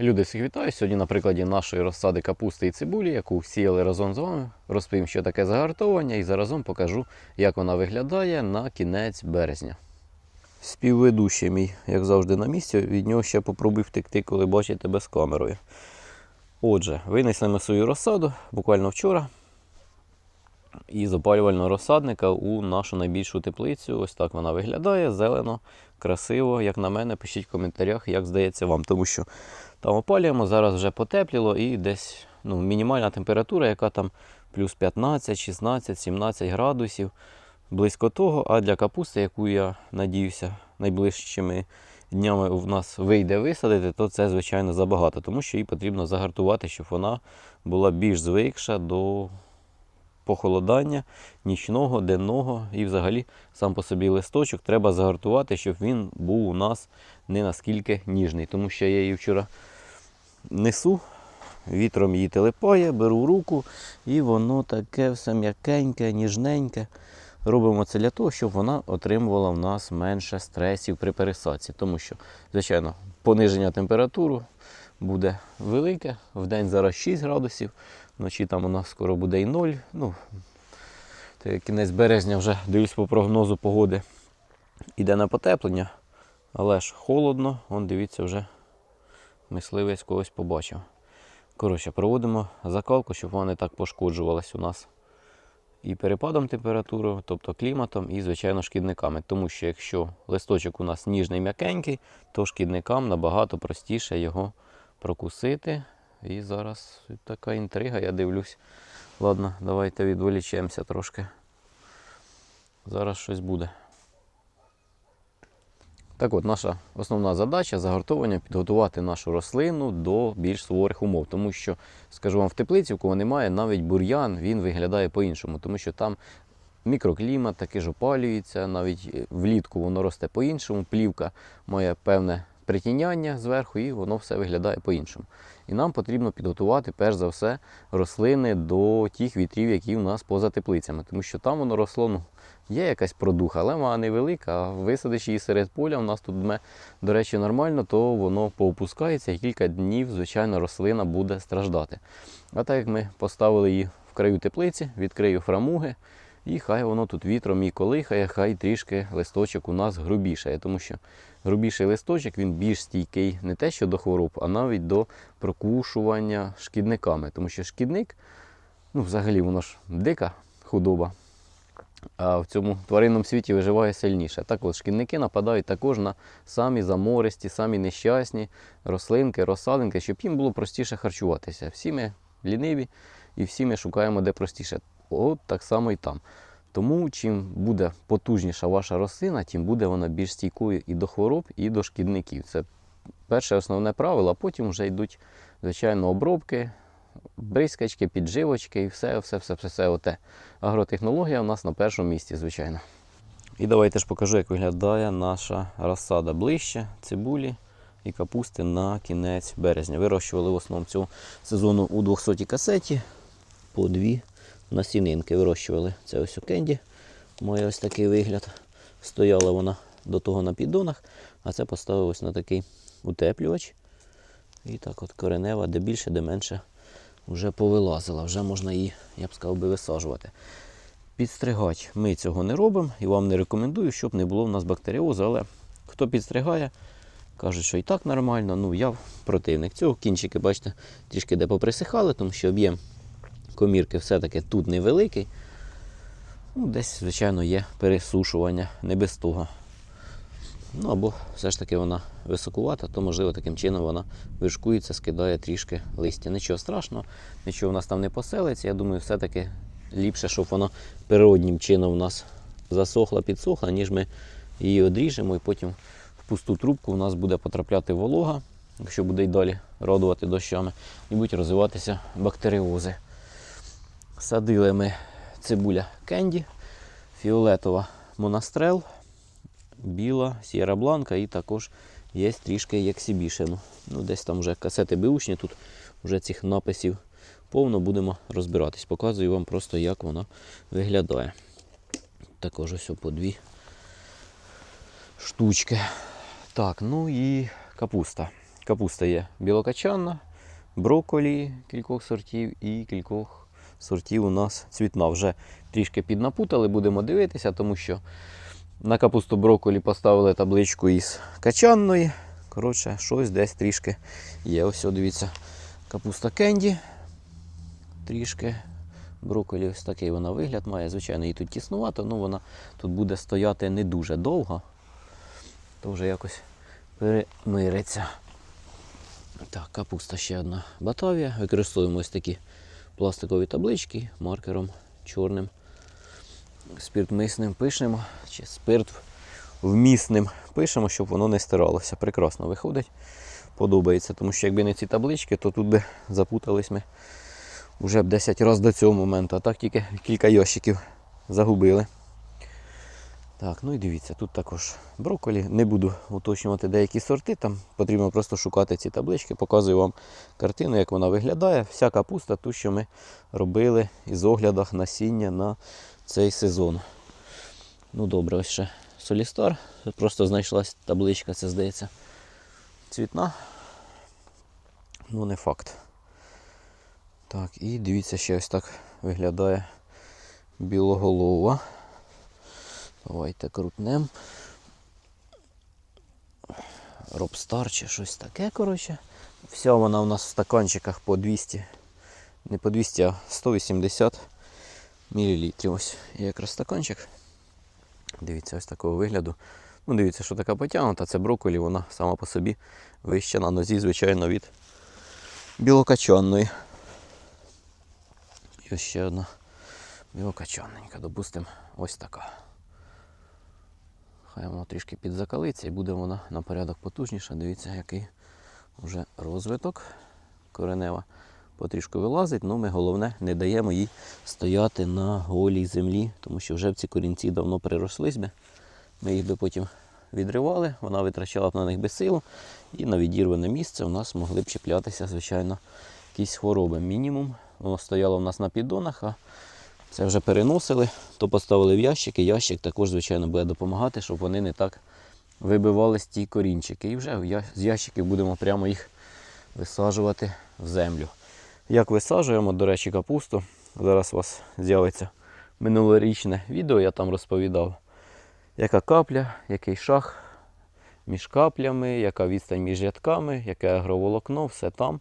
Люди всіх вітаю. Сьогодні на прикладі нашої розсади капусти і цибулі, яку сіяли разом з вами, розповім, що таке загартовування, і заразом покажу, як вона виглядає на кінець березня. Співведущий мій, як завжди, на місці. Від нього ще попробуй втекти, коли бачить тебе з камерою. Отже, винесли ми свою розсаду буквально вчора із опалювального розсадника у нашу найбільшу теплицю. Ось так вона виглядає, зелено, красиво. Як на мене, пишіть в коментарях, як здається вам, тому що там опалюємо, зараз вже потепліло і десь ну, мінімальна температура, яка там плюс 15, 16, 17 градусів, близько того. А для капусти, яку я надіюся, найближчими днями в нас вийде висадити, то це, звичайно, забагато, тому що її потрібно загартувати, щоб вона була більш звикша до похолодання нічного, денного і взагалі сам по собі листочок треба загартувати, щоб він був у нас не наскільки ніжний. Тому що я її вчора несу, вітром її телепає, беру руку, і воно таке все м'якеньке, ніжненьке. Робимо це для того, щоб вона отримувала в нас менше стресів при пересадці. Тому що, звичайно, пониження температури буде велике. В день зараз 6 градусів, вночі там у нас скоро буде і 0. Ну, кінець березня вже дивлюсь по прогнозу погоди. Іде на потеплення, але ж холодно, он дивіться, вже мисливець когось побачив. Коротше, проводимо закалку, щоб вона не так пошкоджувалась у нас і перепадом температури, тобто кліматом, і, звичайно, шкідниками. Тому що якщо листочок у нас ніжний м'якенький, то шкідникам набагато простіше його прокусити. І зараз така інтрига, я дивлюсь. Ладно, давайте відволічемося трошки. Зараз щось буде. Так от, наша основна задача загартовування підготувати нашу рослину до більш суворих умов. Тому що, скажу вам, в теплиці, у кого немає, навіть бур'ян він виглядає по-іншому, тому що там мікроклімат таки ж опалюється, навіть е, влітку воно росте по-іншому, плівка має певне притіняння зверху, і воно все виглядає по-іншому. І нам потрібно підготувати, перш за все, рослини до тих вітрів, які у нас поза теплицями, тому що там воно росло. Ну, Є якась продуха, але вона невелика. А висадиш її серед поля, у нас тут дме, до речі, нормально, то воно поопускається і кілька днів, звичайно, рослина буде страждати. А так як ми поставили її в краю теплиці, відкрию фрамуги, і хай воно тут вітром і колихає, хай трішки листочок у нас грубішає, тому що грубіший листочок він більш стійкий не те, що до хвороб, а навіть до прокушування шкідниками. Тому що шкідник, ну взагалі воно ж дика худоба. В цьому тваринному світі виживає сильніше. Так от шкідники нападають також на самі замористі, самі нещасні рослинки, розсадинки, щоб їм було простіше харчуватися. Всі ми ліниві і всі ми шукаємо де простіше. От так само і там. Тому чим буде потужніша ваша рослина, тим буде вона більш стійкою і до хвороб, і до шкідників. Це перше основне правило, а потім вже йдуть, звичайно, обробки, бризкачки, підживочки і все, все, все, все, все оте. Агротехнологія у нас на першому місці, звичайно. І давайте ж покажу, як виглядає наша розсада ближче, цибулі і капусти на кінець березня. Вирощували в основному цього сезону у 200 касеті по дві насінинки вирощували. Це ось у кенді. Має ось такий вигляд. Стояла вона до того на піддонах, а це поставив ось на такий утеплювач. І так от коренева, де більше, де менше вже повилазила. Вже можна її, я б сказав, би висаджувати. Підстригати ми цього не робимо і вам не рекомендую, щоб не було в нас бактеріозу. Але хто підстригає, кажуть, що і так нормально. Ну, я противник цього. Кінчики, бачите, трішки де поприсихали, тому що об'єм комірки все-таки тут невеликий. Ну, Десь, звичайно, є пересушування, не без того. Ну або все ж таки вона високувата, то можливо таким чином вона вишкується, скидає трішки листя. Нічого страшного, нічого в нас там не поселиться. Я думаю, все-таки ліпше, щоб вона природнім чином у нас засохла, підсохла, ніж ми її одріжемо і потім в пусту трубку у нас буде потрапляти волога, якщо буде й далі радувати дощами, і будуть розвиватися бактеріози. Садили ми цибуля кенді, фіолетова монастрел, біла, сіра бланка і також є трішки ексібішену. Ну, десь там вже касети беушні, тут вже цих написів повно будемо розбиратись. Показую вам просто, як вона виглядає. Також ось по дві штучки. Так, ну і капуста. капуста є білокачанна, брокколі кількох сортів і кількох сортів у нас цвітна. Вже трішки піднапутали, будемо дивитися, тому що на капусту брокколі поставили табличку із качанної. Коротше, щось десь трішки є. Ось, дивіться, капуста кенді. Трішки. Брокколі ось такий вона вигляд має. Звичайно, її тут тіснувато, але вона тут буде стояти не дуже довго. То вже якось перемириться. Так, капуста ще одна батавія. Використовуємо ось такі пластикові таблички маркером чорним. Спирт мисним пишемо, чи спирт вмісним пишемо, щоб воно не стиралося. Прекрасно виходить. Подобається, тому що якби не ці таблички, то тут би запутались ми вже б 10 разів до цього моменту, а так тільки кілька ящиків загубили. Так, ну і дивіться, тут також брокколі. Не буду уточнювати деякі сорти, там потрібно просто шукати ці таблички. Показую вам картину, як вона виглядає. Вся капуста, ту, що ми робили із оглядах насіння на цей сезон. Ну добре, ось ще Солістар. Просто знайшлась табличка, це здається. Цвітна. Ну, не факт. Так, і дивіться, ще ось так виглядає білоголова. Давайте крутнем. Робстар чи щось таке, коротше. Вся вона у нас в стаканчиках по 200, не по 200, а 180 мл. Ось є якраз стаканчик. Дивіться, ось такого вигляду. Ну, дивіться, що така потягнута, це брокколі, вона сама по собі вища на нозі, звичайно, від білокачанної. І ось ще одна білокачанненька, допустимо, ось така. Хай вона трішки підзакалиться і буде вона на порядок потужніша. Дивіться, який вже розвиток коренева потрішку вилазить, але ми головне не даємо їй стояти на голій землі, тому що вже б ці корінці давно прирослись би. Ми їх би потім відривали, вона витрачала б на них би силу, і на відірване місце у нас могли б чіплятися, звичайно, якісь хвороби. Мінімум. Воно стояло в нас на піддонах, а це вже переносили, то поставили в ящики. Ящик також, звичайно, буде допомагати, щоб вони не так вибивались ті корінчики. І вже з ящиків будемо прямо їх висаджувати в землю. Як висаджуємо, до речі, капусту. Зараз у вас з'явиться минулорічне відео, я там розповідав, яка капля, який шах між каплями, яка відстань між рядками, яке агроволокно, все там.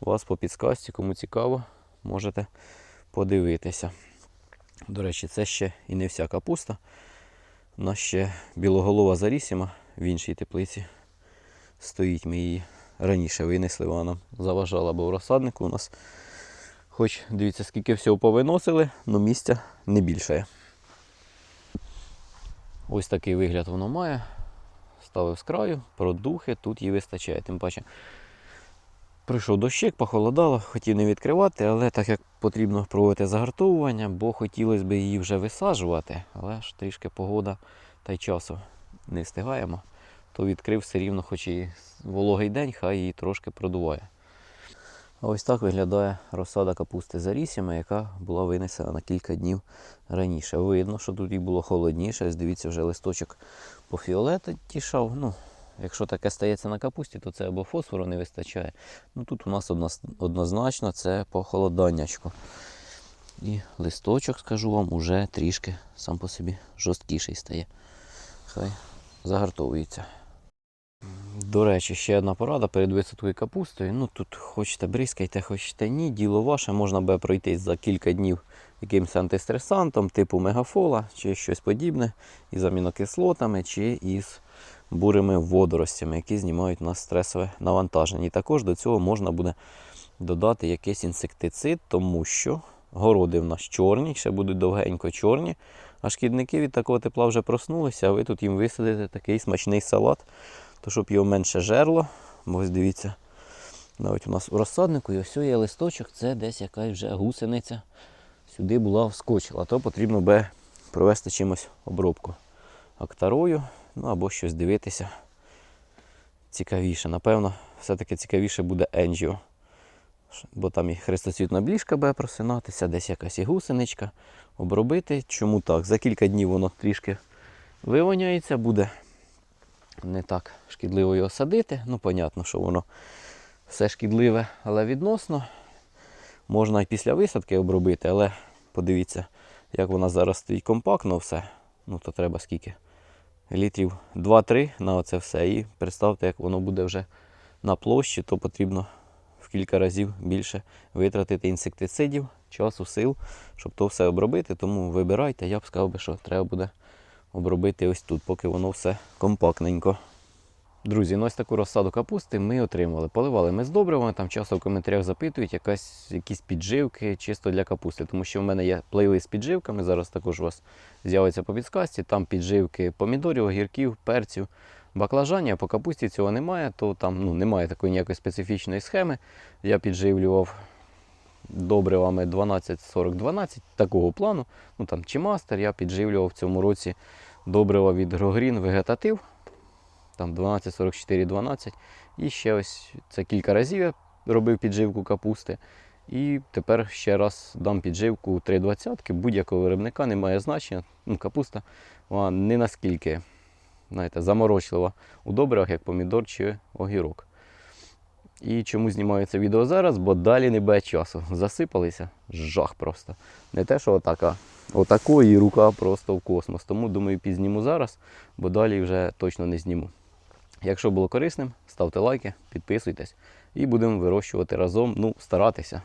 У вас по підсказці, кому цікаво, можете подивитися. До речі, це ще і не вся капуста. У нас ще білоголова зарісіма в іншій теплиці стоїть. Ми її раніше винесли, вона нам заважала, бо в розсаднику у нас, хоч дивіться, скільки всього повиносили, але місця не більше. Ось такий вигляд воно має. Ставив з краю, продухи, тут їй вистачає. Тим паче прийшов дощик, похолодало, хотів не відкривати, але так як потрібно проводити загартовування, бо хотілося б її вже висаджувати, але ж трішки погода та й часу не встигаємо, то відкрив все рівно, хоч і вологий день, хай її трошки продуває. А ось так виглядає розсада капусти за рісями, яка була винесена на кілька днів раніше. Видно, що тут і було холодніше. Дивіться, вже листочок по фіолетішав. Ну, якщо таке стається на капусті, то це або фосфору не вистачає. Ну тут у нас однозначно це похолоданнячко. І листочок, скажу вам, уже трішки сам по собі жорсткіший стає. Хай загартовується. До речі, ще одна порада перед висадкою капусти. Ну тут хочете бризкайте, хочете ні. Діло ваше, можна буде пройтись за кілька днів якимось антистресантом, типу мегафола чи щось подібне, із амінокислотами, чи із бурими водоростями, які знімають нас стресове навантаження. І також до цього можна буде додати якийсь інсектицид, тому що городи в нас чорні, ще будуть довгенько чорні. А шкідники від такого тепла вже проснулися, а ви тут їм висадите такий смачний салат, то щоб його менше жерло. Бо ось дивіться, навіть у нас у розсаднику і ось є листочок, це десь якась вже гусениця сюди була вскочила, то потрібно би провести чимось обробку актарою, ну або щось дивитися цікавіше. Напевно, все-таки цікавіше буде енджіо. Бо там і хрестоцвітна бліжка буде просинатися, десь якась і гусеничка. Обробити. Чому так? За кілька днів воно трішки вивоняється, буде не так шкідливо його садити. Ну, понятно, що воно все шкідливе, але відносно. Можна і після висадки обробити, але подивіться, як вона зараз стоїть компактно все. Ну, то треба скільки? Літрів 2-3 на оце все. І представте, як воно буде вже на площі, то потрібно в кілька разів більше витратити інсектицидів, часу, сил, щоб то все обробити. Тому вибирайте, я б сказав би, що треба буде обробити ось тут, поки воно все компактненько. Друзі, ну ось таку розсаду капусти ми отримали. Поливали ми з добривами, там часто в коментарях запитують якась, якісь підживки чисто для капусти, тому що в мене є плейлист з підживками, зараз також у вас з'явиться по підсказці, там підживки помідорів, огірків, перців, баклажанів, а по капусті цього немає, то там ну, немає такої ніякої специфічної схеми. Я підживлював добривами 12-40-12 такого плану. Ну там чи мастер, я підживлював в цьому році добрива від Грогрін вегетатив там 12, 44, 12. І ще ось це кілька разів я робив підживку капусти. І тепер ще раз дам підживку 3,20 будь-якого виробника, немає значення. Ну, капуста вона не наскільки знаєте, заморочлива у добривах, як помідор чи огірок. І чому знімаю це відео зараз? Бо далі не буде часу. Засипалися жах просто. Не те, що отака. Отакої рука просто в космос. Тому думаю, пізніму зараз, бо далі вже точно не зніму. Якщо було корисним, ставте лайки, підписуйтесь і будемо вирощувати разом, ну, старатися.